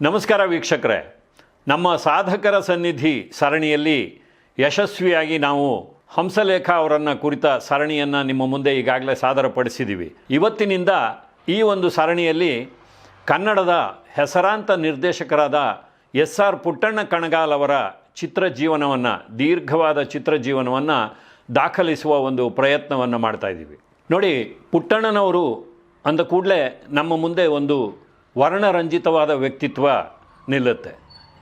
ನಮಸ್ಕಾರ ವೀಕ್ಷಕರೇ. ನಮ್ಮ ಸಾಧಕರ ಸನ್ನಿಧಿ ಸರಣಿಯಲ್ಲಿ ಯಶಸ್ವಿಯಾಗಿ ನಾವು ಹಂಸಲೇಖ ಅವರನ್ನು ಕುರಿತ ಸರಣಿಯನ್ನು ನಿಮ್ಮ ಮುಂದೆ ಈಗಾಗಲೇ ಸಾದರಪಡಿಸಿದ್ದೀವಿ ಇವತ್ತಿನಿಂದ ಈ ಒಂದು ಸರಣಿಯಲ್ಲಿ ಕನ್ನಡದ ಹೆಸರಾಂತ ನಿರ್ದೇಶಕರಾದ ಎಸ್ ಆರ್ ಪುಟ್ಟಣ್ಣ ಕಣಗಾಲ್ ಅವರ ಚಿತ್ರ ಜೀವನವನ್ನು, ದೀರ್ಘವಾದ ಚಿತ್ರ ಜೀವನವನ್ನು ದಾಖಲಿಸುವ ಒಂದು ಪ್ರಯತ್ನವನ್ನು ಮಾಡ್ತಾ ಇದ್ದೀವಿ ನೋಡಿ, ಪುಟ್ಟಣ್ಣನವರು ಅಂದ ಕೂಡಲೇ ನಮ್ಮ ಮುಂದೆ ಒಂದು ವರ್ಣರಂಜಿತವಾದ ವ್ಯಕ್ತಿತ್ವ ನಿಲ್ಲುತ್ತೆ.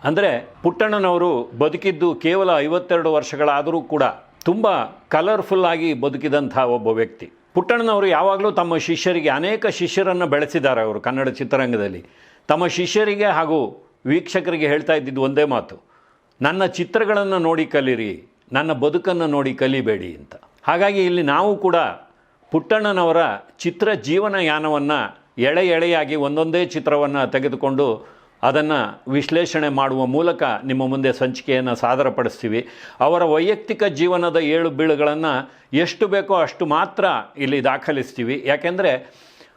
ಅಂದರೆ ಪುಟ್ಟಣ್ಣನವರು ಬದುಕಿದ್ದು ಕೇವಲ ಐವತ್ತೆರಡು ವರ್ಷಗಳಾದರೂ ಕೂಡ ತುಂಬ ಕಲರ್ಫುಲ್ ಆಗಿ ಬದುಕಿದಂಥ ಒಬ್ಬ ವ್ಯಕ್ತಿ. ಪುಟ್ಟಣ್ಣನವರು ಯಾವಾಗಲೂ ತಮ್ಮ ಶಿಷ್ಯರಿಗೆ ಅನೇಕ ಶಿಷ್ಯರನ್ನು ಬೆಳೆಸಿದ್ದಾರೆ ಅವರು ಕನ್ನಡ ಚಿತ್ರರಂಗದಲ್ಲಿ. ತಮ್ಮ ಶಿಷ್ಯರಿಗೆ ಹಾಗೂ ವೀಕ್ಷಕರಿಗೆ ಹೇಳ್ತಾ ಇದ್ದಿದ್ದು ಒಂದೇ ಮಾತು. ನನ್ನ ಚಿತ್ರಗಳನ್ನು ನೋಡಿ ಕಲೀರಿ, ನನ್ನ ಬದುಕನ್ನು ನೋಡಿ ಕಲಿಬೇಡಿ ಅಂತ. ಹಾಗಾಗಿ ಇಲ್ಲಿ ನಾವು ಕೂಡ ಪುಟ್ಟಣ್ಣನವರ ಚಿತ್ರ ಜೀವನ ಯಾನವನ್ನು ಎಳೆ ಎಳೆಯಾಗಿ ಒಂದೊಂದೇ ಚಿತ್ರವನ್ನು ತೆಗೆದುಕೊಂಡು ಅದನ್ನು ವಿಶ್ಲೇಷಣೆ ಮಾಡುವ ಮೂಲಕ ನಿಮ್ಮ ಮುಂದೆ ಸಂಚಿಕೆಯನ್ನು ಸಾದರಪಡಿಸ್ತೀವಿ. ಅವರ ವೈಯಕ್ತಿಕ ಜೀವನದ ಏಳು ಬೀಳುಗಳನ್ನು ಎಷ್ಟು ಬೇಕೋ ಅಷ್ಟು ಮಾತ್ರ ಇಲ್ಲಿ ದಾಖಲಿಸ್ತೀವಿ. ಯಾಕೆಂದರೆ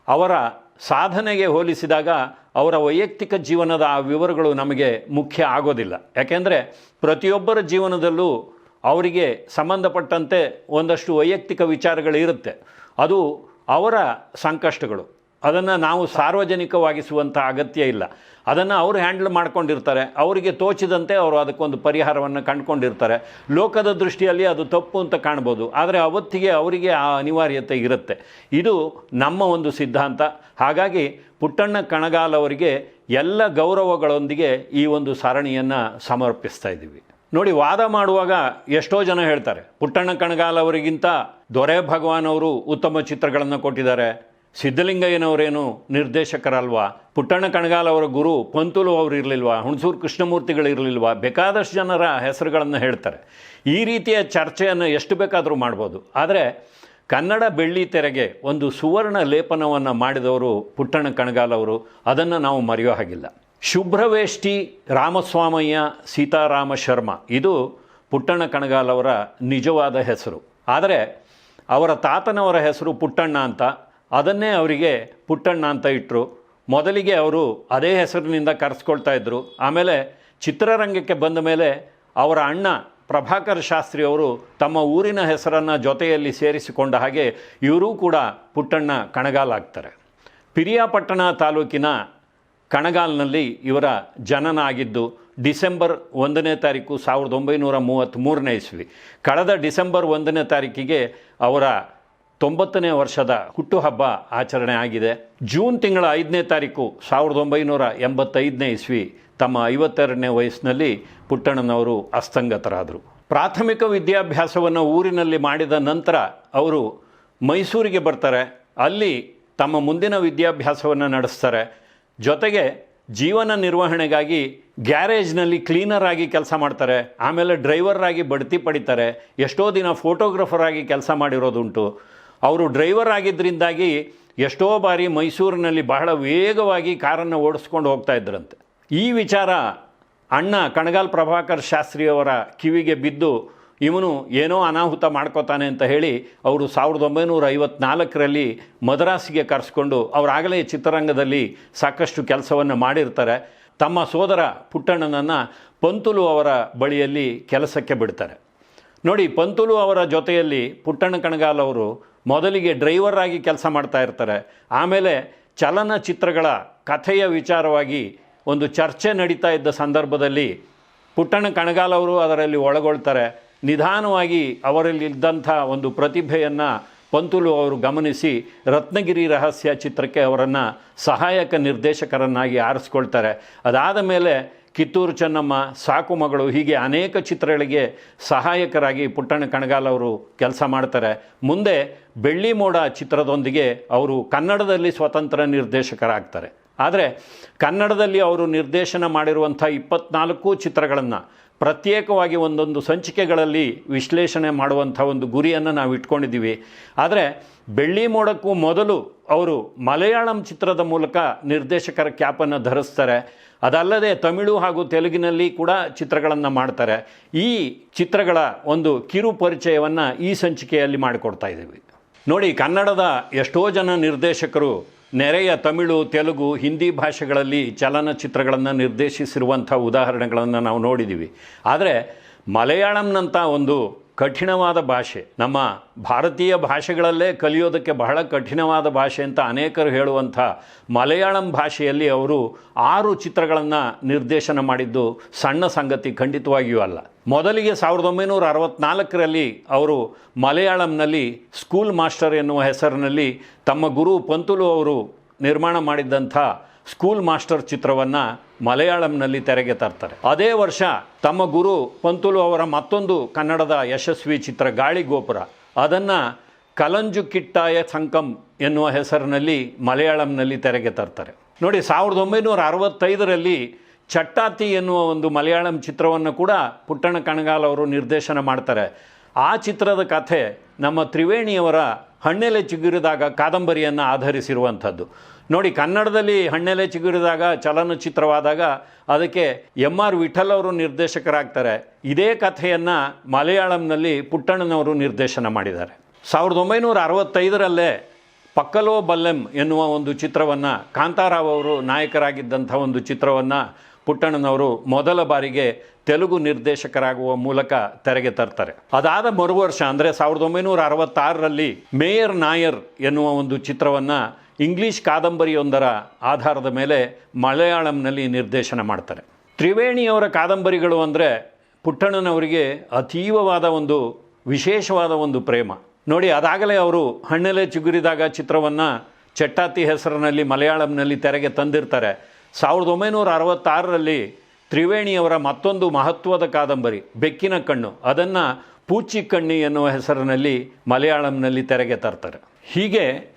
ಅವರ ಸಾಧನೆಗೆ ಹೋಲಿಸಿದಾಗ ಅವರ ವೈಯಕ್ತಿಕ ಜೀವನದ ಆ ವಿವರಗಳು ನಮಗೆ ಮುಖ್ಯ ಆಗೋದಿಲ್ಲ. ಯಾಕೆಂದರೆ ಪ್ರತಿಯೊಬ್ಬರ ಜೀವನದಲ್ಲೂ ಅವರಿಗೆ ಸಂಬಂಧಪಟ್ಟಂತೆ ಒಂದಷ್ಟು ವೈಯಕ್ತಿಕ ವಿಚಾರಗಳಿರುತ್ತೆ ಅದು ಅವರ ಸಂಕಷ್ಟಗಳು. ಅದನ್ನು ನಾವು ಸಾರ್ವಜನಿಕವಾಗಿಸುವಂಥ ಅಗತ್ಯ ಇಲ್ಲ. ಅದನ್ನು ಅವರು ಹ್ಯಾಂಡಲ್ ಮಾಡ್ಕೊಂಡಿರ್ತಾರೆ. ಅವರಿಗೆ ತೋಚಿದಂತೆ ಅವರು ಅದಕ್ಕೊಂದು ಪರಿಹಾರವನ್ನು ಕಂಡುಕೊಂಡಿರ್ತಾರೆ. ಲೋಕದ ದೃಷ್ಟಿಯಲ್ಲಿ ಅದು ತಪ್ಪು ಅಂತ ಕಾಣ್ಬೋದು. ಆದರೆ ಅವತ್ತಿಗೆ ಅವರಿಗೆ ಆ ಅನಿವಾರ್ಯತೆ ಇರುತ್ತೆ. ಇದು ನಮ್ಮ ಒಂದು ಸಿದ್ಧಾಂತ. ಹಾಗಾಗಿ ಪುಟ್ಟಣ್ಣ ಕಣಗಾಲ್ ಅವರಿಗೆ ಎಲ್ಲ ಗೌರವಗಳೊಂದಿಗೆ ಈ ಒಂದು ಸರಣಿಯನ್ನು ಸಮರ್ಪಿಸ್ತಾ ಇದ್ದೀವಿ. ನೋಡಿ, ವಾದ ಮಾಡುವಾಗ ಎಷ್ಟೋ ಜನ ಹೇಳ್ತಾರೆ, ಪುಟ್ಟಣ್ಣ ಕಣಗಾಲ್ ಅವರಿಗಿಂತ ದೊರೆ ಭಗವಾನ್ ಅವರು ಉತ್ತಮ ಚಿತ್ರಗಳನ್ನು ಕೊಟ್ಟಿದ್ದಾರೆ. ಸಿದ್ಧಲಿಂಗಯ್ಯನವರೇನು ನಿರ್ದೇಶಕರಲ್ವಾ? ಪುಟ್ಟಣ್ಣ ಕಣಗಾಲ್ ಅವರ ಗುರು, ಪಂತುಲು ಅವರು ಇರಲಿಲ್ವಾ ಹುಣಸೂರು ಕೃಷ್ಣಮೂರ್ತಿಗಳು ಇರಲಿಲ್ವಾ? ಬೇಕಾದಷ್ಟು ಜನರ ಹೆಸರುಗಳನ್ನು ಹೇಳ್ತಾರೆ. ಈ ರೀತಿಯ ಚರ್ಚೆಯನ್ನು ಎಷ್ಟು ಬೇಕಾದರೂ ಮಾಡ್ಬೋದು. ಆದರೆ ಕನ್ನಡ ಬೆಳ್ಳಿ ತೆರೆಗೆ ಒಂದು ಸುವರ್ಣ ಲೇಪನವನ್ನು ಮಾಡಿದವರು ಪುಟ್ಟಣ್ಣ ಕಣಗಾಲ್ ಅವರು. ಅದನ್ನು ನಾವು ಮರೆಯೋ ಹಾಗಿಲ್ಲ. ಶುಭ್ರವೇಷ್ಟಿ ರಾಮಸ್ವಾಮಯ್ಯ ಸೀತಾರಾಮ ಶರ್ಮ. ಇದು ಪುಟ್ಟಣ್ಣ ಕಣಗಾಲ್ ಅವರ ನಿಜವಾದ ಹೆಸರು. ಆದರೆ ಅವರ ತಾತನವರ ಹೆಸರು ಪುಟ್ಟಣ್ಣ ಅಂತ. ಅದನ್ನೇ ಅವರಿಗೆ ಪುಟ್ಟಣ್ಣ ಅಂತ ಇಟ್ಟರು ಮೊದಲಿಗೆ ಅವರು ಅದೇ ಹೆಸರಿನಿಂದ ಕರೆಸ್ಕೊಳ್ತಾ ಇದ್ದರು ಆಮೇಲೆ ಚಿತ್ರರಂಗಕ್ಕೆ ಬಂದ ಮೇಲೆ ಅವರ ಅಣ್ಣ ಪ್ರಭಾಕರ್ ಶಾಸ್ತ್ರಿ ಅವರು ತಮ್ಮ ಊರಿನ ಹೆಸರನ್ನು ಜೊತೆಯಲ್ಲಿ ಸೇರಿಸಿಕೊಂಡ ಹಾಗೆ ಇವರೂ ಕೂಡ ಪುಟ್ಟಣ್ಣ ಕಣಗಾಲಾಗ್ತಾರೆ. ಪಿರಿಯಾಪಟ್ಟಣ ತಾಲೂಕಿನ ಕಣಗಾಲ್ನಲ್ಲಿ ಇವರ ಜನನ ಆಗಿದ್ದು ಡಿಸೆಂಬರ್ ಒಂದನೇ ತಾರೀಕು ಸಾವಿರದ ಒಂಬೈನೂರ ಮೂವತ್ತ್ಮೂರನೇ ಇಸ್ವಿ. ಕಳೆದ ಡಿಸೆಂಬರ್ ಒಂದನೇ ತಾರೀಕಿಗೆ ಅವರ ತೊಂಬತ್ತನೇ ವರ್ಷದ ಹುಟ್ಟುಹಬ್ಬ ಆಚರಣೆ ಆಗಿದೆ. ಜೂನ್ ತಿಂಗಳ ಐದನೇ ತಾರೀಕು ಸಾವಿರದ ಒಂಬೈನೂರ ಎಂಬತ್ತೈದನೇ ಇಸ್ವಿ ತಮ್ಮ ಐವತ್ತೆರಡನೇ ವಯಸ್ಸಿನಲ್ಲಿ ಪುಟ್ಟಣ್ಣನವರು ಅಸ್ತಂಗತರಾದರು. ಪ್ರಾಥಮಿಕ ವಿದ್ಯಾಭ್ಯಾಸವನ್ನು ಊರಿನಲ್ಲಿ ಮಾಡಿದ ನಂತರ ಅವರು ಮೈಸೂರಿಗೆ ಬರ್ತಾರೆ. ಅಲ್ಲಿ ತಮ್ಮ ಮುಂದಿನ ವಿದ್ಯಾಭ್ಯಾಸವನ್ನು ನಡೆಸ್ತಾರೆ. ಜೊತೆಗೆ ಜೀವನ ನಿರ್ವಹಣೆಗಾಗಿ ಗ್ಯಾರೇಜ್ನಲ್ಲಿ ಕ್ಲೀನರ್ ಆಗಿ ಕೆಲಸ ಮಾಡ್ತಾರೆ. ಆಮೇಲೆ ಡ್ರೈವರ್ ಆಗಿ ಬಡ್ತಿ ಪಡಿತಾರೆ. ಎಷ್ಟೋ ದಿನ ಫೋಟೋಗ್ರಫರ್ ಆಗಿ ಕೆಲಸ ಮಾಡಿರೋದುಂಟು. ಅವರು ಡ್ರೈವರ್ ಆಗಿದ್ದರಿಂದಾಗಿ ಎಷ್ಟೋ ಬಾರಿ ಮೈಸೂರಿನಲ್ಲಿ ಬಹಳ ವೇಗವಾಗಿ ಕಾರನ್ನು ಓಡಿಸ್ಕೊಂಡು ಹೋಗ್ತಾ ಇದ್ರಂತೆ. ಈ ವಿಚಾರ ಅಣ್ಣ ಕಣಗಾಲ್ ಪ್ರಭಾಕರ್ ಶಾಸ್ತ್ರಿಯವರ ಕಿವಿಗೆ ಬಿದ್ದು ಇವನು ಏನೋ ಅನಾಹುತ ಮಾಡ್ಕೋತಾನೆ ಅಂತ ಹೇಳಿ ಅವರು ಸಾವಿರದ ಒಂಬೈನೂರ ಐವತ್ನಾಲ್ಕರಲ್ಲಿ ಮದ್ರಾಸಿಗೆ ಕರೆಸ್ಕೊಂಡು ಅವರಾಗಲೇ ಚಿತ್ರರಂಗದಲ್ಲಿ ಸಾಕಷ್ಟು ಕೆಲಸವನ್ನು ಮಾಡಿರ್ತಾರೆ. ತಮ್ಮ ಸೋದರ ಪುಟ್ಟಣ್ಣನನ್ನು ಪಂತುಲು ಅವರ ಬಳಿಯಲ್ಲಿ ಕೆಲಸಕ್ಕೆ ಬಿಡ್ತಾರೆ. ನೋಡಿ, ಪಂತುಲು ಅವರ ಜೊತೆಯಲ್ಲಿ ಪುಟ್ಟಣ್ಣ ಕಣಗಾಲ್ ಅವರು ಮೊದಲಿಗೆ ಡ್ರೈವರ್ ಆಗಿ ಕೆಲಸ ಮಾಡ್ತಾ ಇರ್ತಾರೆ. ಆಮೇಲೆ ಚಲನಚಿತ್ರಗಳ ಕಥೆಯ ವಿಚಾರವಾಗಿ ಒಂದು ಚರ್ಚೆ ನಡೀತಾ ಇದ್ದ ಸಂದರ್ಭದಲ್ಲಿ ಪುಟ್ಟಣ್ಣ ಕಣಗಾಲ್ ಅವರು ಅದರಲ್ಲಿ ಒಳಗೊಳ್ತಾರೆ. ನಿಧಾನವಾಗಿ ಅವರಲ್ಲಿ ಇದ್ದಂಥ ಒಂದು ಪ್ರತಿಭೆಯನ್ನು ಪಂತುಲು ಅವರು ಗಮನಿಸಿ ರತ್ನಗಿರಿ ರಹಸ್ಯ ಚಿತ್ರಕ್ಕೆ ಅವರನ್ನು ಸಹಾಯಕ ನಿರ್ದೇಶಕರನ್ನಾಗಿ ಆರಿಸ್ಕೊಳ್ತಾರೆ. ಅದಾದ ಮೇಲೆ ಕಿತ್ತೂರು ಚೆನ್ನಮ್ಮ ಸಾಕು ಮಗಳು, ಹೀಗೆ ಅನೇಕ ಚಿತ್ರಗಳಿಗೆ ಸಹಾಯಕರಾಗಿ ಪುಟ್ಟಣ್ಣ ಕಣಗಾಲ್ ಅವರು ಕೆಲಸ ಮಾಡ್ತಾರೆ. ಮುಂದೆ ಬೆಳ್ಳಿ ಮೋಡ ಚಿತ್ರದೊಂದಿಗೆ ಅವರು ಕನ್ನಡದಲ್ಲಿ ಸ್ವತಂತ್ರ ನಿರ್ದೇಶಕರಾಗ್ತಾರೆ. ಆದರೆ ಕನ್ನಡದಲ್ಲಿ ಅವರು ನಿರ್ದೇಶನ ಮಾಡಿರುವಂಥ ಇಪ್ಪತ್ನಾಲ್ಕು ಚಿತ್ರಗಳನ್ನು ಪ್ರತ್ಯೇಕವಾಗಿ ಒಂದೊಂದು ಸಂಚಿಕೆಗಳಲ್ಲಿ ವಿಶ್ಲೇಷಣೆ ಮಾಡುವಂಥ ಒಂದು ಗುರಿಯನ್ನು ನಾವು ಇಟ್ಕೊಂಡಿದ್ದೀವಿ. ಆದರೆ ಬೆಳ್ಳಿ ಮೋಡಕ್ಕೂ ಮೊದಲು ಅವರು ಮಲಯಾಳಂ ಚಿತ್ರದ ಮೂಲಕ ನಿರ್ದೇಶಕರ ಕ್ಯಾಪನ್ನು ಧರಿಸ್ತಾರೆ. ಅದಲ್ಲದೆ ತಮಿಳು ಹಾಗೂ ತೆಲುಗಿನಲ್ಲಿ ಕೂಡ ಚಿತ್ರಗಳನ್ನು ಮಾಡ್ತಾರೆ. ಈ ಚಿತ್ರಗಳ ಒಂದು ಕಿರು ಪರಿಚಯವನ್ನು ಈ ಸಂಚಿಕೆಯಲ್ಲಿ ಮಾಡಿಕೊಡ್ತಾ ಇದ್ದೀವಿ. ನೋಡಿ, ಕನ್ನಡದ ಎಷ್ಟೋ ಜನ ನಿರ್ದೇಶಕರು ನೆರೆಯ ತಮಿಳು ತೆಲುಗು ಹಿಂದಿ ಭಾಷೆಗಳಲ್ಲಿ ಚಲನಚಿತ್ರಗಳನ್ನು ನಿರ್ದೇಶಿಸಿರುವಂಥ ಉದಾಹರಣೆಗಳನ್ನು ನಾವು ನೋಡಿದ್ದೀವಿ ಆದರೆ ಮಲಯಾಳಂನಂಥ ಒಂದು ಕಠಿಣವಾದ ಭಾಷೆ. ನಮ್ಮ ಭಾರತೀಯ ಭಾಷೆಗಳಲ್ಲೇ ಕಲಿಯೋದಕ್ಕೆ ಬಹಳ ಕಠಿಣವಾದ ಭಾಷೆ ಅಂತ ಅನೇಕರು ಹೇಳುವಂಥ ಮಲಯಾಳಂ ಭಾಷೆಯಲ್ಲಿ ಅವರು ಆರು ಚಿತ್ರಗಳನ್ನು ನಿರ್ದೇಶನ ಮಾಡಿದ್ದು ಸಣ್ಣ ಸಂಗತಿ ಖಂಡಿತವಾಗಿಯೂ ಅಲ್ಲ. ಮೊದಲಿಗೆ ಸಾವಿರದ ಒಂಬೈನೂರ ಅರವತ್ನಾಲ್ಕರಲ್ಲಿ ಅವರು ಮಲಯಾಳಂನಲ್ಲಿ ಸ್ಕೂಲ್ ಮಾಸ್ಟರ್ ಎನ್ನುವ ಹೆಸರಿನಲ್ಲಿ ತಮ್ಮ ಗುರು ಪಂತುಲು ಅವರು ನಿರ್ಮಾಣ ಮಾಡಿದ್ದಂಥ ಸ್ಕೂಲ್ ಮಾಸ್ಟರ್ ಚಿತ್ರವನ್ನು ಮಲಯಾಳಂನಲ್ಲಿ ತೆರೆಗೆ ತರ್ತಾರೆ. ಅದೇ ವರ್ಷ ತಮ್ಮ ಗುರು ಪಂತುಲು ಅವರ ಮತ್ತೊಂದು ಕನ್ನಡದ ಯಶಸ್ವಿ ಚಿತ್ರ ಗಾಳಿ ಗೋಪುರ. ಅದನ್ನು ಕಲಂಜು ಕಿಟ್ಟಾಯ ಸಂಕಮ್ ಎನ್ನುವ ಹೆಸರಿನಲ್ಲಿ ಮಲಯಾಳಂನಲ್ಲಿ ತೆರೆಗೆ ತರ್ತಾರೆ. ನೋಡಿ, ಸಾವಿರದ ಒಂಬೈನೂರ ಅರವತ್ತೈದರಲ್ಲಿ ಚಟ್ಟಾತಿ ಎನ್ನುವ ಒಂದು ಮಲಯಾಳಂ ಚಿತ್ರವನ್ನು ಕೂಡ ಪುಟ್ಟಣ ಕಣಗಾಲ್ ಅವರು ನಿರ್ದೇಶನ ಮಾಡ್ತಾರೆ. ಆ ಚಿತ್ರದ ಕಥೆ ನಮ್ಮ ತ್ರಿವೇಣಿಯವರ ಹಣ್ಣೆಲೆ ಚಿಗುರಿದಾಗ ಕಾದಂಬರಿಯನ್ನು ಆಧರಿಸಿರುವಂಥದ್ದು. ನೋಡಿ, ಕನ್ನಡದಲ್ಲಿ ಹಣ್ಣೆಲೆ ಚಿಗುರಿದಾಗ ಚಲನಚಿತ್ರವಾದಾಗ ಅದಕ್ಕೆ ಎಂ ಆರ್ ವಿಠಲ್ ಅವರು ನಿರ್ದೇಶಕರಾಗ್ತಾರೆ. ಇದೇ ಕಥೆಯನ್ನು ಮಲಯಾಳಂನಲ್ಲಿ ಪುಟ್ಟಣ್ಣನವರು ನಿರ್ದೇಶನ ಮಾಡಿದ್ದಾರೆ. ಸಾವಿರದ ಒಂಬೈನೂರ ಅರವತ್ತೈದರಲ್ಲೇ ಪಕ್ಕಲೋ ಬಲ್ಲೆಂ ಎನ್ನುವ ಒಂದು ಚಿತ್ರವನ್ನು ಕಾಂತಾರಾವ್ ಅವರು ನಾಯಕರಾಗಿದ್ದಂಥ ಒಂದು ಚಿತ್ರವನ್ನು ಪುಟ್ಟಣ್ಣನವರು ಮೊದಲ ಬಾರಿಗೆ ತೆಲುಗು ನಿರ್ದೇಶಕರಾಗುವ ಮೂಲಕ ತೆರೆಗೆ ತರ್ತಾರೆ. ಅದಾದ ಮರುವರ್ಷ ಅಂದರೆ ಸಾವಿರದ ಒಂಬೈನೂರ ಅರವತ್ತಾರರಲ್ಲಿ ಮೇಯರ್ ನಾಯರ್ ಎನ್ನುವ ಒಂದು ಚಿತ್ರವನ್ನು ಇಂಗ್ಲೀಷ್ ಕಾದಂಬರಿಯೊಂದರ ಆಧಾರದ ಮೇಲೆ ಮಲಯಾಳಂನಲ್ಲಿ ನಿರ್ದೇಶನ ಮಾಡ್ತಾರೆ. ತ್ರಿವೇಣಿಯವರ ಕಾದಂಬರಿಗಳು ಅಂದರೆ ಪುಟ್ಟಣ್ಣನವರಿಗೆ ಅತೀವವಾದ ಒಂದು ವಿಶೇಷವಾದ ಒಂದು ಪ್ರೇಮ. ನೋಡಿ, ಅದಾಗಲೇ ಅವರು ಹಣ್ಣೆಲೆ ಚಿಗುರಿದಾಗ ಚಿತ್ರವನ್ನು ಚಟ್ಟಾತಿ ಹೆಸರಿನಲ್ಲಿ ಮಲಯಾಳಂನಲ್ಲಿ ತೆರೆಗೆ ತಂದಿರ್ತಾರೆ. ಸಾವಿರದ ಒಂಬೈನೂರ ಅರವತ್ತಾರರಲ್ಲಿ ತ್ರಿವೇಣಿಯವರ ಮತ್ತೊಂದು ಮಹತ್ವದ ಕಾದಂಬರಿ, ಬೆಕ್ಕಿನ ಕಣ್ಣು. ಅದನ್ನು ಪೂಚಿ ಕಣ್ಣಿ ಎನ್ನುವ ಹೆಸರಿನಲ್ಲಿ ಮಲಯಾಳಂನಲ್ಲಿ ತೆರೆಗೆ ತರ್ತಾರೆ. ಹೀಗೆ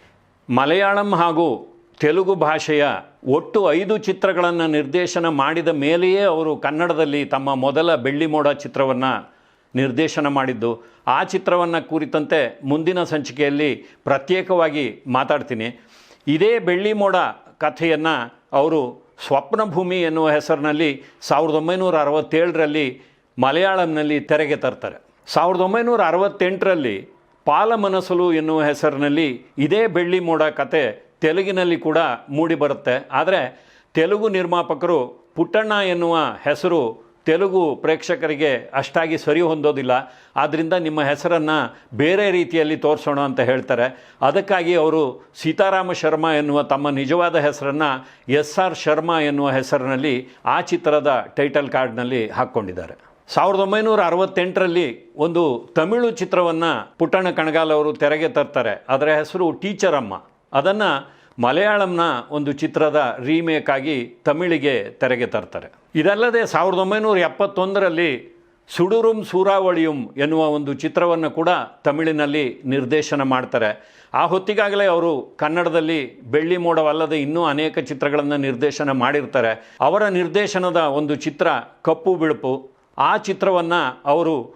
ಮಲಯಾಳಂ ಹಾಗೂ ತೆಲುಗು ಭಾಷೆಯ ಒಟ್ಟು ಐದು ಚಿತ್ರಗಳನ್ನು ನಿರ್ದೇಶನ ಮಾಡಿದ ಮೇಲೆಯೇ ಅವರು ಕನ್ನಡದಲ್ಲಿ ತಮ್ಮ ಮೊದಲ ಬೆಳ್ಳಿಮೋಡ ಚಿತ್ರವನ್ನು ನಿರ್ದೇಶನ ಮಾಡಿದ್ದು. ಆ ಚಿತ್ರವನ್ನು ಕುರಿತಂತೆ ಮುಂದಿನ ಸಂಚಿಕೆಯಲ್ಲಿ ಪ್ರತ್ಯೇಕವಾಗಿ ಮಾತಾಡ್ತೀನಿ. ಇದೇ ಬೆಳ್ಳಿಮೋಡ ಕಥೆಯನ್ನು ಅವರು ಸ್ವಪ್ನಭೂಮಿ ಎನ್ನುವ ಹೆಸರಿನಲ್ಲಿ ಸಾವಿರದ ಒಂಬೈನೂರ ಅರವತ್ತೇಳರಲ್ಲಿ ಮಲಯಾಳಂನಲ್ಲಿ ತೆರೆಗೆ ತರ್ತಾರೆ. ಸಾವಿರದ ಒಂಬೈನೂರ ಅರವತ್ತೆಂಟರಲ್ಲಿ ಪಾಲಮನಸಲು ಎನ್ನುವ ಹೆಸರಿನಲ್ಲಿ ಇದೇ ಬೆಳ್ಳಿ ಮೋಡ ಕತೆ ತೆಲುಗಿನಲ್ಲಿ ಕೂಡ ಮೂಡಿಬರುತ್ತೆ. ಆದರೆ ತೆಲುಗು ನಿರ್ಮಾಪಕರು ಪುಟ್ಟಣ್ಣ ಎನ್ನುವ ಹೆಸರು ತೆಲುಗು ಪ್ರೇಕ್ಷಕರಿಗೆ ಅಷ್ಟಾಗಿ ಸರಿ ಹೊಂದೋದಿಲ್ಲ. ಆದ್ದರಿಂದ ನಿಮ್ಮ ಹೆಸರನ್ನು ಬೇರೆ ರೀತಿಯಲ್ಲಿ ತೋರಿಸೋಣ ಅಂತ ಹೇಳ್ತಾರೆ. ಅದಕ್ಕಾಗಿ ಅವರು ಸೀತಾರಾಮ ಶರ್ಮಾ ಎನ್ನುವ ತಮ್ಮ ನಿಜವಾದ ಹೆಸರನ್ನು ಎಸ್ ಆರ್ ಶರ್ಮಾ ಎನ್ನುವ ಹೆಸರಿನಲ್ಲಿ ಆ ಚಿತ್ರದ ಟೈಟಲ್ ಕಾರ್ಡ್ನಲ್ಲಿ ಹಾಕ್ಕೊಂಡಿದ್ದಾರೆ. ಸಾವಿರದ ಒಂಬೈನೂರ ಅರವತ್ತೆಂಟರಲ್ಲಿ ಒಂದು ತಮಿಳು ಚಿತ್ರವನ್ನು ಪುಟ್ಟಣ್ಣ ಕಣಗಾಲ್ ಅವರು ತೆರೆಗೆ ತರ್ತಾರೆ. ಅದರ ಹೆಸರು ಟೀಚರಮ್ಮ. ಅದನ್ನು ಮಲಯಾಳಂನ ಒಂದು ಚಿತ್ರದ ರೀಮೇಕ್ ಆಗಿ ತಮಿಳಿಗೆ ತೆರೆಗೆ ತರ್ತಾರೆ. ಇದಲ್ಲದೆ ಸಾವಿರದ ಒಂಬೈನೂರ ಎಪ್ಪತ್ತೊಂದರಲ್ಲಿ ಸುಡುರುಂ ಸೂರಾವಳಿಯುಂ ಎನ್ನುವ ಒಂದು ಚಿತ್ರವನ್ನು ಕೂಡ ತಮಿಳಿನಲ್ಲಿ ನಿರ್ದೇಶನ ಮಾಡ್ತಾರೆ. ಆ ಹೊತ್ತಿಗಾಗಲೇ ಅವರು ಕನ್ನಡದಲ್ಲಿ ಬೆಳ್ಳಿ ಮೋಡವಲ್ಲದೆ ಇನ್ನೂ ಅನೇಕ ಚಿತ್ರಗಳನ್ನು ನಿರ್ದೇಶನ ಮಾಡಿರ್ತಾರೆ. ಅವರ ನಿರ್ದೇಶನದ ಒಂದು ಚಿತ್ರ ಕಪ್ಪು ಬಿಳುಪು. ಆ ಚಿತ್ರವನ್ನು ಅವರು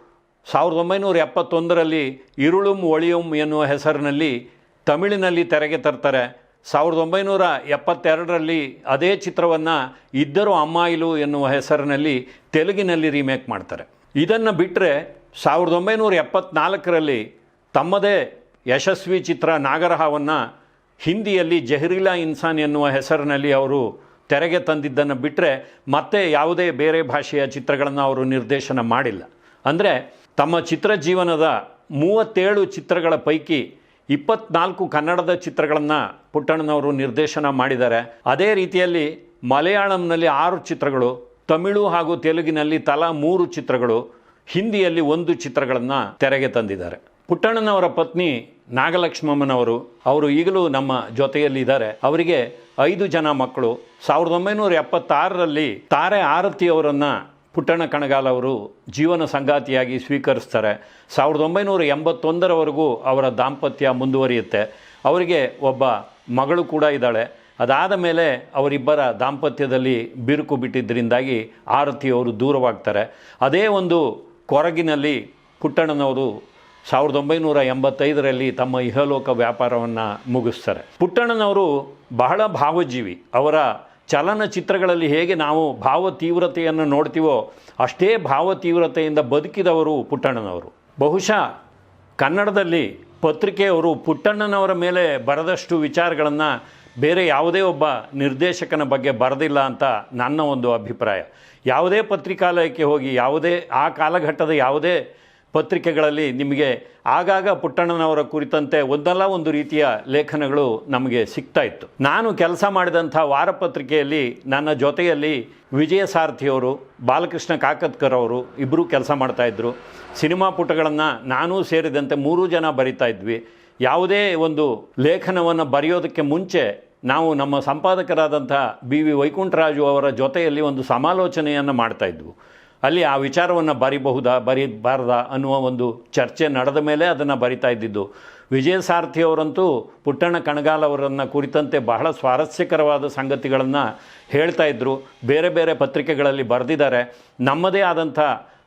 ಸಾವಿರದ ಒಂಬೈನೂರ ಎಪ್ಪತ್ತೊಂದರಲ್ಲಿ ಇರುಳುಂ ಒಳಿಯುಂ ಎನ್ನುವ ಹೆಸರಿನಲ್ಲಿ ತಮಿಳಿನಲ್ಲಿ ತೆರೆಗೆ ತರ್ತಾರೆ. ಸಾವಿರದ ಒಂಬೈನೂರ ಎಪ್ಪತ್ತೆರಡರಲ್ಲಿ ಅದೇ ಚಿತ್ರವನ್ನು ಇದ್ದರು ಅಮ್ಮಾಯಿಲು ಎನ್ನುವ ಹೆಸರಿನಲ್ಲಿ ತೆಲುಗಿನಲ್ಲಿ ರೀಮೇಕ್ ಮಾಡ್ತಾರೆ. ಇದನ್ನು ಬಿಟ್ಟರೆ ಸಾವಿರದ ಒಂಬೈನೂರ ಎಪ್ಪತ್ನಾಲ್ಕರಲ್ಲಿ ತಮ್ಮದೇ ಯಶಸ್ವಿ ಚಿತ್ರ ನಾಗರಹಾವನ್ನು ಹಿಂದಿಯಲ್ಲಿ ಜಹರಿಲಾ ಇನ್ಸಾನ್ ಎನ್ನುವ ಹೆಸರಿನಲ್ಲಿ ಅವರು ತೆರೆಗೆ ತಂದಿದ್ದನ್ನು ಬಿಟ್ಟರೆ ಮತ್ತೆ ಯಾವುದೇ ಬೇರೆ ಭಾಷೆಯ ಚಿತ್ರಗಳನ್ನು ಅವರು ನಿರ್ದೇಶನ ಮಾಡಿಲ್ಲ. ಅಂದರೆ ತಮ್ಮ ಚಿತ್ರ ಜೀವನದ ಮೂವತ್ತೇಳು ಚಿತ್ರಗಳ ಪೈಕಿ ಇಪ್ಪತ್ನಾಲ್ಕು ಕನ್ನಡದ ಚಿತ್ರಗಳನ್ನು ಪುಟ್ಟಣ್ಣನವರು ನಿರ್ದೇಶನ ಮಾಡಿದ್ದಾರೆ. ಅದೇ ರೀತಿಯಲ್ಲಿ ಮಲಯಾಳಂನಲ್ಲಿ ಆರು ಚಿತ್ರಗಳು, ತಮಿಳು ಹಾಗೂ ತೆಲುಗಿನಲ್ಲಿ ತಲಾ ಮೂರು ಚಿತ್ರಗಳು, ಹಿಂದಿಯಲ್ಲಿ ಒಂದು ಚಿತ್ರಗಳನ್ನು ತೆರೆಗೆ ತಂದಿದ್ದಾರೆ. ಪುಟ್ಟಣ್ಣನವರ ಪತ್ನಿ ನಾಗಲಕ್ಷ್ಮಮ್ಮನವರು, ಅವರು ಈಗಲೂ ನಮ್ಮ ಜೊತೆಯಲ್ಲಿ ಇದ್ದಾರೆ. ಅವರಿಗೆ ಐದು ಜನ ಮಕ್ಕಳು. ಸಾವಿರದ ಒಂಬೈನೂರ ಎಪ್ಪತ್ತಾರರಲ್ಲಿ ತಾರೆ ಆರತಿಯವರನ್ನು ಪುಟ್ಟಣ ಕಣಗಾಲ್ ಅವರು ಜೀವನ ಸಂಗಾತಿಯಾಗಿ ಸ್ವೀಕರಿಸ್ತಾರೆ. ಸಾವಿರದ ಒಂಬೈನೂರ ಎಂಬತ್ತೊಂದರವರೆಗೂ ಅವರ ದಾಂಪತ್ಯ ಮುಂದುವರಿಯುತ್ತೆ. ಅವರಿಗೆ ಒಬ್ಬ ಮಗಳು ಕೂಡ ಇದ್ದಾಳೆ. ಅದಾದ ಮೇಲೆ ಅವರಿಬ್ಬರ ದಾಂಪತ್ಯದಲ್ಲಿ ಬಿರುಕು ಬಿಟ್ಟಿದ್ದರಿಂದಾಗಿ ಆರತಿಯವರು ದೂರವಾಗ್ತಾರೆ. ಅದೇ ಒಂದು ಕೊರಗಿನಲ್ಲಿ ಪುಟ್ಟಣ್ಣನವರು ಸಾವಿರದ ಒಂಬೈನೂರ ಎಂಬತ್ತೈದರಲ್ಲಿ ತಮ್ಮ ಇಹಲೋಕ ವ್ಯಾಪಾರವನ್ನು ಮುಗಿಸ್ತಾರೆ. ಪುಟ್ಟಣ್ಣನವರು ಬಹಳ ಭಾವಜೀವಿ. ಅವರ ಚಲನಚಿತ್ರಗಳಲ್ಲಿ ಹೇಗೆ ನಾವು ಭಾವ ತೀವ್ರತೆಯನ್ನು ನೋಡ್ತೀವೋ ಅಷ್ಟೇ ಭಾವ ತೀವ್ರತೆಯಿಂದ ಬದುಕಿದವರು ಪುಟ್ಟಣ್ಣನವರು. ಬಹುಶಃ ಕನ್ನಡದಲ್ಲಿ ಪತ್ರಿಕೆಯವರು ಪುಟ್ಟಣ್ಣನವರ ಮೇಲೆ ಬರೆದಷ್ಟು ವಿಚಾರಗಳನ್ನು ಬೇರೆ ಯಾವುದೇ ಒಬ್ಬ ನಿರ್ದೇಶಕನ ಬಗ್ಗೆ ಬರೆದಿಲ್ಲ ಅಂತ ನನ್ನ ಒಂದು ಅಭಿಪ್ರಾಯ. ಯಾವುದೇ ಪತ್ರಿಕಾಲಯಕ್ಕೆ ಹೋಗಿ ಯಾವುದೇ ಆ ಕಾಲಘಟ್ಟದ ಯಾವುದೇ ಪತ್ರಿಕೆಗಳಲ್ಲಿ ನಿಮಗೆ ಆಗಾಗ ಪುಟ್ಟಣ್ಣನವರ ಕುರಿತಂತೆ ಒಂದಲ್ಲ ಒಂದು ರೀತಿಯ ಲೇಖನಗಳು ನಮಗೆ ಸಿಗ್ತಾ ಇತ್ತು. ನಾನು ಕೆಲಸ ಮಾಡಿದಂಥ ವಾರಪತ್ರಿಕೆಯಲ್ಲಿ ನನ್ನ ಜೊತೆಯಲ್ಲಿ ವಿಜಯ ಸಾರಥಿಯವರು ಬಾಲಕೃಷ್ಣ ಕಾಕತ್ಕರ್ ಅವರು ಇಬ್ಬರೂ ಕೆಲಸ ಮಾಡ್ತಾಯಿದ್ರು ಸಿನಿಮಾ ಪುಟಗಳನ್ನು ನಾನೂ ಸೇರಿದಂತೆ ಮೂರೂ ಜನ ಬರಿತಾ ಇದ್ವಿ. ಯಾವುದೇ ಒಂದು ಲೇಖನವನ್ನು ಬರೆಯೋದಕ್ಕೆ ಮುಂಚೆ ನಾವು ನಮ್ಮ ಸಂಪಾದಕರಾದಂಥ ಬಿ ವಿ ವೈಕುಂಠರಾಜು ಅವರ ಜೊತೆಯಲ್ಲಿ ಒಂದು ಸಮಾಲೋಚನೆಯನ್ನು ಮಾಡ್ತಾ ಇದ್ವು. ಅಲ್ಲಿ ಆ ವಿಚಾರವನ್ನು ಬರಿಬಹುದಾ, ಬರಿಬಾರ್ದಾ ಅನ್ನುವ ಒಂದು ಚರ್ಚೆ ನಡೆದ ಮೇಲೆ ಅದನ್ನು ಬರಿತಾ ಇದ್ದಿದ್ದು. ವಿಜಯ ಸಾರಥಿ ಅವರಂತೂ ಪುಟ್ಟಣ್ಣ ಕಣಗಾಲ್ ಅವರನ್ನು ಕುರಿತಂತೆ ಬಹಳ ಸ್ವಾರಸ್ಯಕರವಾದ ಸಂಗತಿಗಳನ್ನು ಹೇಳ್ತಾ ಇದ್ದರು ಬೇರೆ ಬೇರೆ ಪತ್ರಿಕೆಗಳಲ್ಲಿ ಬರೆದಿದ್ದಾರೆ. ನಮ್ಮದೇ ಆದಂಥ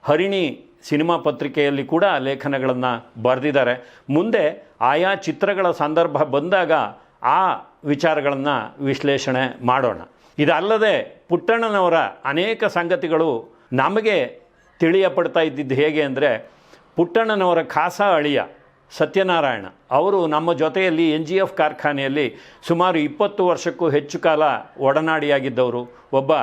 ಹರಿಣಿ ಸಿನಿಮಾ ಪತ್ರಿಕೆಯಲ್ಲಿ ಕೂಡ ಲೇಖನಗಳನ್ನು ಬರೆದಿದ್ದಾರೆ. ಮುಂದೆ ಆಯಾ ಚಿತ್ರಗಳ ಸಂದರ್ಭ ಬಂದಾಗ ಆ ವಿಚಾರಗಳನ್ನು ವಿಶ್ಲೇಷಣೆ ಮಾಡೋಣ. ಇದಲ್ಲದೆ ಪುಟ್ಟಣ್ಣನವರ ಅನೇಕ ಸಂಗತಿಗಳು ನಮಗೆ ತಿಳಿಯಪಡ್ತಾ ಇದ್ದಿದ್ದು ಹೇಗೆ ಅಂದರೆ ಪುಟ್ಟಣ್ಣನವರ ಖಾಸ ಅಳಿಯ ಸತ್ಯನಾರಾಯಣ. ಅವರು ನಮ್ಮ ಜೊತೆಯಲ್ಲಿ ಎನ್ ಜಿ ಎಫ್ ಕಾರ್ಖಾನೆಯಲ್ಲಿ ಸುಮಾರು ಇಪ್ಪತ್ತು ವರ್ಷಕ್ಕೂ ಹೆಚ್ಚು ಕಾಲ ಒಡನಾಡಿಯಾಗಿದ್ದವರು. ಒಬ್ಬ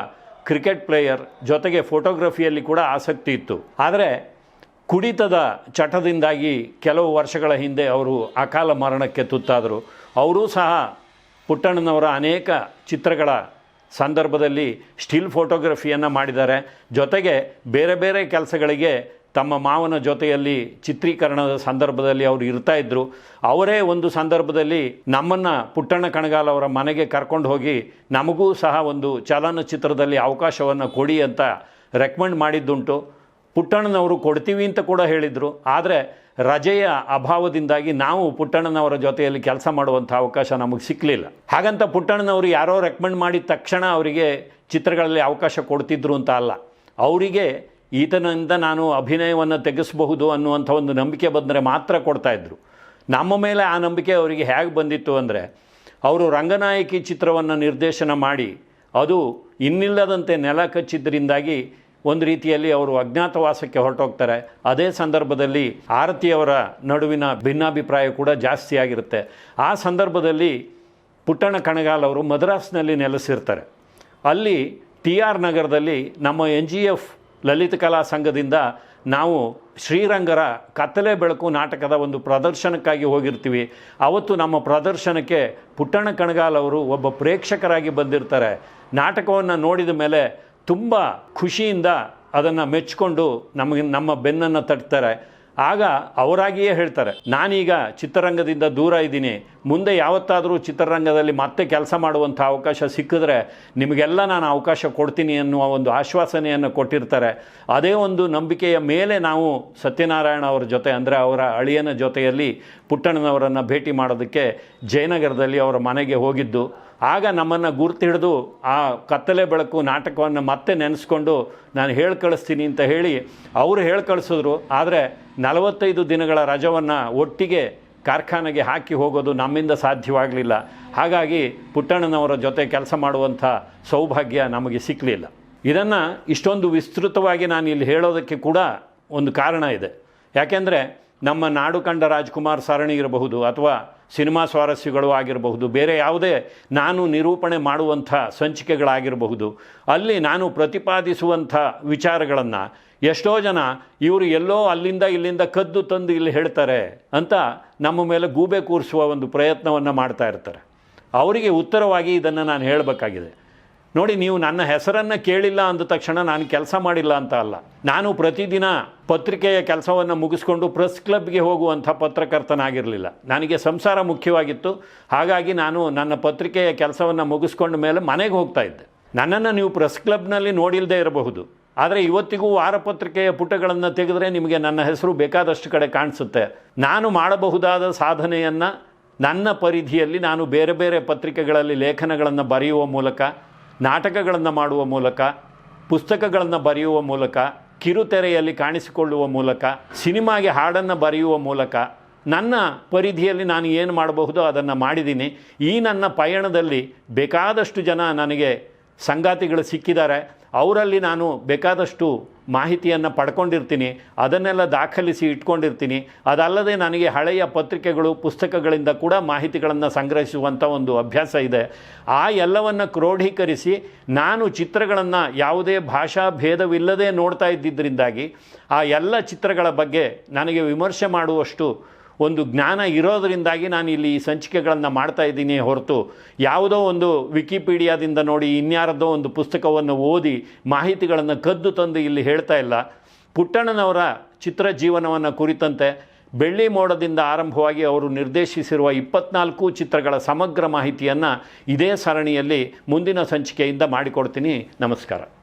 ಕ್ರಿಕೆಟ್ ಪ್ಲೇಯರ್, ಜೊತೆಗೆ ಫೋಟೋಗ್ರಫಿಯಲ್ಲಿ ಕೂಡ ಆಸಕ್ತಿ ಇತ್ತು. ಆದರೆ ಕುಡಿತದ ಚಟದಿಂದಾಗಿ ಕೆಲವು ವರ್ಷಗಳ ಹಿಂದೆ ಅವರು ಅಕಾಲ ಮರಣಕ್ಕೆ ತುತ್ತಾದರು. ಅವರೂ ಸಹ ಪುಟ್ಟಣ್ಣನವರ ಅನೇಕ ಚಿತ್ರಗಳ ಸಂದರ್ಭದಲ್ಲಿ ಸ್ಟಿಲ್ ಫೋಟೋಗ್ರಫಿಯನ್ನು ಮಾಡಿದ್ದಾರೆ. ಜೊತೆಗೆ ಬೇರೆ ಬೇರೆ ಕೆಲಸಗಳಿಗೆ ತಮ್ಮ ಮಾವನ ಜೊತೆಯಲ್ಲಿ ಚಿತ್ರೀಕರಣದ ಸಂದರ್ಭದಲ್ಲಿ ಅವರು ಇರ್ತಾ ಇದ್ದರು ಅವರೇ ಒಂದು ಸಂದರ್ಭದಲ್ಲಿ ನಮ್ಮನ್ನು ಪುಟ್ಟಣ್ಣ ಕಣಗಾಲ್ ಅವರ ಮನೆಗೆ ಕರ್ಕೊಂಡು ಹೋಗಿ ನಮಗೂ ಸಹ ಒಂದು ಚಲನಚಿತ್ರದಲ್ಲಿ ಅವಕಾಶವನ್ನು ಕೊಡಿ ಅಂತ ರೆಕಮೆಂಡ್ ಮಾಡಿದ್ದುಂಟು. ಪುಟ್ಟಣ್ಣನವರು ಕೊಡ್ತೀವಿ ಅಂತ ಕೂಡ ಹೇಳಿದರು. ಆದರೆ ರಜೆಯ ಅಭಾವದಿಂದಾಗಿ ನಾವು ಪುಟ್ಟಣ್ಣನವರ ಜೊತೆಯಲ್ಲಿ ಕೆಲಸ ಮಾಡುವಂಥ ಅವಕಾಶ ನಮಗೆ ಸಿಕ್ಕಲಿಲ್ಲ ಹಾಗಂತ ಪುಟ್ಟಣ್ಣನವರು ಯಾರೋ ರೆಕಮೆಂಡ್ ಮಾಡಿದ ತಕ್ಷಣ ಅವರಿಗೆ ಚಿತ್ರಗಳಲ್ಲಿ ಅವಕಾಶ ಕೊಡ್ತಿದ್ರು ಅಂತ ಅಲ್ಲ. ಅವರಿಗೆ ಈತನಿಂದ ನಾನು ಅಭಿನಯವನ್ನು ತೆಗೆಸಬಹುದು ಅನ್ನುವಂಥ ಒಂದು ನಂಬಿಕೆ ಬಂದರೆ ಮಾತ್ರ ಕೊಡ್ತಾಯಿದ್ರು ನಮ್ಮ ಮೇಲೆ ಆ ನಂಬಿಕೆ ಅವರಿಗೆ ಹೇಗೆ ಬಂದಿತ್ತು ಅಂದರೆ, ಅವರು ರಂಗನಾಯಕಿ ಚಿತ್ರವನ್ನು ನಿರ್ದೇಶನ ಮಾಡಿ, ಅದು ಇನ್ನಿಲ್ಲದಂತೆ ನೆಲ ಕಚ್ಚಿದ್ದರಿಂದಾಗಿ ಒಂದು ರೀತಿಯಲ್ಲಿ ಅವರು ಅಜ್ಞಾತವಾಸಕ್ಕೆ ಹೊರಟೋಗ್ತಾರೆ. ಅದೇ ಸಂದರ್ಭದಲ್ಲಿ ಆರತಿಯವರ ನಡುವಿನ ಭಿನ್ನಾಭಿಪ್ರಾಯ ಕೂಡ ಜಾಸ್ತಿ ಆಗಿರುತ್ತೆ. ಆ ಸಂದರ್ಭದಲ್ಲಿ ಪುಟ್ಟಣ ಕಣಗಾಲ್ ಅವರು ಮದ್ರಾಸ್ನಲ್ಲಿ ನೆಲೆಸಿರ್ತಾರೆ. ಅಲ್ಲಿ ಟಿ ಆರ್ ನಗರದಲ್ಲಿ ನಮ್ಮ ಎನ್ ಜಿ ಎಫ್ ಲಲಿತ ಕಲಾ ಸಂಘದಿಂದ ನಾವು ಶ್ರೀರಂಗರ ಕತ್ತಲೆ ಬೆಳಕು ನಾಟಕದ ಒಂದು ಪ್ರದರ್ಶನಕ್ಕಾಗಿ ಹೋಗಿರ್ತೀವಿ. ಅವತ್ತು ನಮ್ಮ ಪ್ರದರ್ಶನಕ್ಕೆ ಪುಟ್ಟಣ ಕಣಗಾಲ್ ಅವರು ಒಬ್ಬ ಪ್ರೇಕ್ಷಕರಾಗಿ ಬಂದಿರ್ತಾರೆ. ನಾಟಕವನ್ನು ನೋಡಿದ ಮೇಲೆ ತುಂಬ ಖುಷಿಯಿಂದ ಅದನ್ನು ಮೆಚ್ಚಿಕೊಂಡು ನಮಗೆ ನಮ್ಮ ಬೆನ್ನನ್ನು ತಟ್ತಾರೆ. ಆಗ ಅವರಾಗಿಯೇ ಹೇಳ್ತಾರೆ, ನಾನೀಗ ಚಿತ್ರರಂಗದಿಂದ ದೂರ ಇದ್ದೀನಿ, ಮುಂದೆ ಯಾವತ್ತಾದರೂ ಚಿತ್ರರಂಗದಲ್ಲಿ ಮತ್ತೆ ಕೆಲಸ ಮಾಡುವಂಥ ಅವಕಾಶ ಸಿಕ್ಕಿದ್ರೆ ನಿಮಗೆಲ್ಲ ನಾನು ಅವಕಾಶ ಕೊಡ್ತೀನಿ ಅನ್ನುವ ಒಂದು ಆಶ್ವಾಸನೆಯನ್ನು ಕೊಟ್ಟಿರ್ತಾರೆ. ಅದೇ ಒಂದು ನಂಬಿಕೆಯ ಮೇಲೆ ನಾವು ಸತ್ಯನಾರಾಯಣ ಅವರ ಜೊತೆ, ಅಂದರೆ ಅವರ ಅಳಿಯನ ಜೊತೆಯಲ್ಲಿ ಪುಟ್ಟಣ್ಣನವರನ್ನು ಭೇಟಿ ಮಾಡೋದಕ್ಕೆ ಜಯನಗರದಲ್ಲಿ ಅವರ ಮನೆಗೆ ಹೋಗಿದ್ದು. ಆಗ ನಮ್ಮನ್ನು ಗುರ್ತು ಹಿಡಿದು ಆ ಕತ್ತಲೆ ಬೆಳಕು ನಾಟಕವನ್ನು ಮತ್ತೆ ನೆನೆಸ್ಕೊಂಡು ನಾನು ಹೇಳಿ ಕಳಿಸ್ತೀನಿ ಅಂತ ಹೇಳಿ, ಅವರು ಹೇಳಿ ಕಳಿಸಿದ್ರು ಆದರೆ ನಲವತ್ತೈದು ದಿನಗಳ ರಜವನ್ನು ಒಟ್ಟಿಗೆ ಕಾರ್ಖಾನೆಗೆ ಹಾಕಿ ಹೋಗೋದು ನಮ್ಮಿಂದ ಸಾಧ್ಯವಾಗಲಿಲ್ಲ. ಹಾಗಾಗಿ ಪುಟ್ಟಣ್ಣನವರ ಜೊತೆ ಕೆಲಸ ಮಾಡುವಂಥ ಸೌಭಾಗ್ಯ ನಮಗೆ ಸಿಕ್ಕಲಿಲ್ಲ ಇದನ್ನು ಇಷ್ಟೊಂದು ವಿಸ್ತೃತವಾಗಿ ನಾನು ಇಲ್ಲಿ ಹೇಳೋದಕ್ಕೆ ಕೂಡ ಒಂದು ಕಾರಣ ಇದೆ. ಯಾಕೆಂದರೆ ನಮ್ಮ ನಾಡು ಕಂಡ ರಾಜ್ಕುಮಾರ್ ಸರಣಿ ಇರಬಹುದು ಅಥವಾ ಸಿನಿಮಾ ಸ್ವಾರಸ್ಯಗಳು ಆಗಿರಬಹುದು, ಬೇರೆ ಯಾವುದೇ ನಾನು ನಿರೂಪಣೆ ಮಾಡುವಂಥ ಸಂಚಿಕೆಗಳಾಗಿರಬಹುದು, ಅಲ್ಲಿ ನಾನು ಪ್ರತಿಪಾದಿಸುವಂಥ ವಿಚಾರಗಳನ್ನು ಎಷ್ಟೋ ಜನ ಇವರು ಎಲ್ಲೋ ಅಲ್ಲಿಂದ ಇಲ್ಲಿಂದ ಕದ್ದು ತಂದು ಇಲ್ಲಿ ಹೇಳ್ತಾರೆ ಅಂತ ನಮ್ಮ ಮೇಲೆ ಗೂಬೆ ಕೂರಿಸುವ ಒಂದು ಪ್ರಯತ್ನವನ್ನು ಮಾಡ್ತಾ ಇರ್ತಾರೆ. ಅವರಿಗೆ ಉತ್ತರವಾಗಿ ಇದನ್ನು ನಾನು ಹೇಳಬೇಕಾಗಿದೆ. ನೋಡಿ, ನೀವು ನನ್ನ ಹೆಸರನ್ನು ಕೇಳಿಲ್ಲ ಅಂದ ತಕ್ಷಣ ನಾನು ಕೆಲಸ ಮಾಡಿಲ್ಲ ಅಂತ ಅಲ್ಲ. ನಾನು ಪ್ರತಿದಿನ ಪತ್ರಿಕೆಯ ಕೆಲಸವನ್ನು ಮುಗಿಸ್ಕೊಂಡು ಪ್ರೆಸ್ ಕ್ಲಬ್ಗೆ ಹೋಗುವಂಥ ಪತ್ರಕರ್ತನಾಗಿರಲಿಲ್ಲ. ನನಗೆ ಸಂಸಾರ ಮುಖ್ಯವಾಗಿತ್ತು. ಹಾಗಾಗಿ ನಾನು ನನ್ನ ಪತ್ರಿಕೆಯ ಕೆಲಸವನ್ನು ಮುಗಿಸ್ಕೊಂಡ ಮೇಲೆ ಮನೆಗೆ ಹೋಗ್ತಾ ಇದ್ದೆ. ನನ್ನನ್ನು ನೀವು ಪ್ರೆಸ್ ಕ್ಲಬ್ನಲ್ಲಿ ನೋಡಿಲ್ಲದೆ ಇರಬಹುದು. ಆದರೆ ಇವತ್ತಿಗೂ ವಾರಪತ್ರಿಕೆಯ ಪುಟಗಳನ್ನು ತೆಗೆದರೆ ನಿಮಗೆ ನನ್ನ ಹೆಸರು ಬೇಕಾದಷ್ಟು ಕಡೆ ಕಾಣಿಸುತ್ತೆ. ನಾನು ಮಾಡಬಹುದಾದ ಸಾಧನೆಯನ್ನು ನನ್ನ ಪರಿಧಿಯಲ್ಲಿ ನಾನು ಬೇರೆ ಬೇರೆ ಪತ್ರಿಕೆಗಳಲ್ಲಿ ಲೇಖನಗಳನ್ನು ಬರೆಯುವ ಮೂಲಕ ನಾಟಕಗಳನ್ನು ಮಾಡುವ ಮೂಲಕ, ಪುಸ್ತಕಗಳನ್ನು ಬರೆಯುವ ಮೂಲಕ, ಕಿರುತೆರೆಯಲ್ಲಿ ಕಾಣಿಸಿಕೊಳ್ಳುವ ಮೂಲಕ, ಸಿನಿಮಾಗೆ ಹಾಡನ್ನು ಬರೆಯುವ ಮೂಲಕ, ನನ್ನ ಪರಿಧಿಯಲ್ಲಿ ನಾನು ಏನು ಮಾಡಬಹುದೋ ಅದನ್ನು ಮಾಡಿದ್ದೀನಿ. ಈ ನನ್ನ ಪಯಣದಲ್ಲಿ ಬೇಕಾದಷ್ಟು ಜನ ನನಗೆ ಸಂಗಾತಿಗಳು ಸಿಕ್ಕಿದ್ದಾರೆ, ಅವರಲ್ಲಿ ನಾನು ಬೇಕಾದಷ್ಟು ಮಾಹಿತಿಯನ್ನು ಪಡ್ಕೊಂಡಿರ್ತೀನಿ, ಅದನ್ನೆಲ್ಲ ದಾಖಲಿಸಿ ಇಟ್ಕೊಂಡಿರ್ತೀನಿ. ಅದಲ್ಲದೆ ನನಗೆ ಹಳೆಯ ಪತ್ರಿಕೆಗಳು, ಪುಸ್ತಕಗಳಿಂದ ಕೂಡ ಮಾಹಿತಿಗಳನ್ನು ಸಂಗ್ರಹಿಸುವಂಥ ಒಂದು ಅಭ್ಯಾಸ ಇದೆ. ಆ ಎಲ್ಲವನ್ನು ಕ್ರೋಢೀಕರಿಸಿ ನಾನು ಚಿತ್ರಗಳನ್ನು ಯಾವುದೇ ಭಾಷಾ ಭೇದವಿಲ್ಲದೆ ನೋಡ್ತಾ ಇದ್ದಿದ್ದರಿಂದಾಗಿ ಆ ಎಲ್ಲ ಚಿತ್ರಗಳ ಬಗ್ಗೆ ನನಗೆ ವಿಮರ್ಶೆ ಮಾಡುವಷ್ಟು ಒಂದು ಜ್ಞಾನ ಇರೋದರಿಂದಾಗಿ ನಾನು ಇಲ್ಲಿ ಈ ಸಂಚಿಕೆಗಳನ್ನು ಮಾಡ್ತಾ ಇದ್ದೀನಿ ಹೊರತು ಯಾವುದೋ ಒಂದು ವಿಕಿಪೀಡಿಯಾದಿಂದ ನೋಡಿ ಇನ್ಯಾರದೋ ಒಂದು ಪುಸ್ತಕವನ್ನು ಓದಿ ಮಾಹಿತಿಗಳನ್ನು ಕದ್ದು ತಂದು ಇಲ್ಲಿ ಹೇಳ್ತಾ ಇಲ್ಲ. ಪುಟ್ಟಣ್ಣನವರ ಚಿತ್ರ ಜೀವನವನ್ನು ಕುರಿತಂತೆ ಬೆಳ್ಳಿ ಮೋಡದಿಂದ ಆರಂಭವಾಗಿ ಅವರು ನಿರ್ದೇಶಿಸಿರುವ ಇಪ್ಪತ್ನಾಲ್ಕು ಚಿತ್ರಗಳ ಸಮಗ್ರ ಮಾಹಿತಿಯನ್ನು ಇದೇ ಸರಣಿಯಲ್ಲಿ ಮುಂದಿನ ಸಂಚಿಕೆಯಿಂದ ಮಾಡಿಕೊಡ್ತೀನಿ. ನಮಸ್ಕಾರ.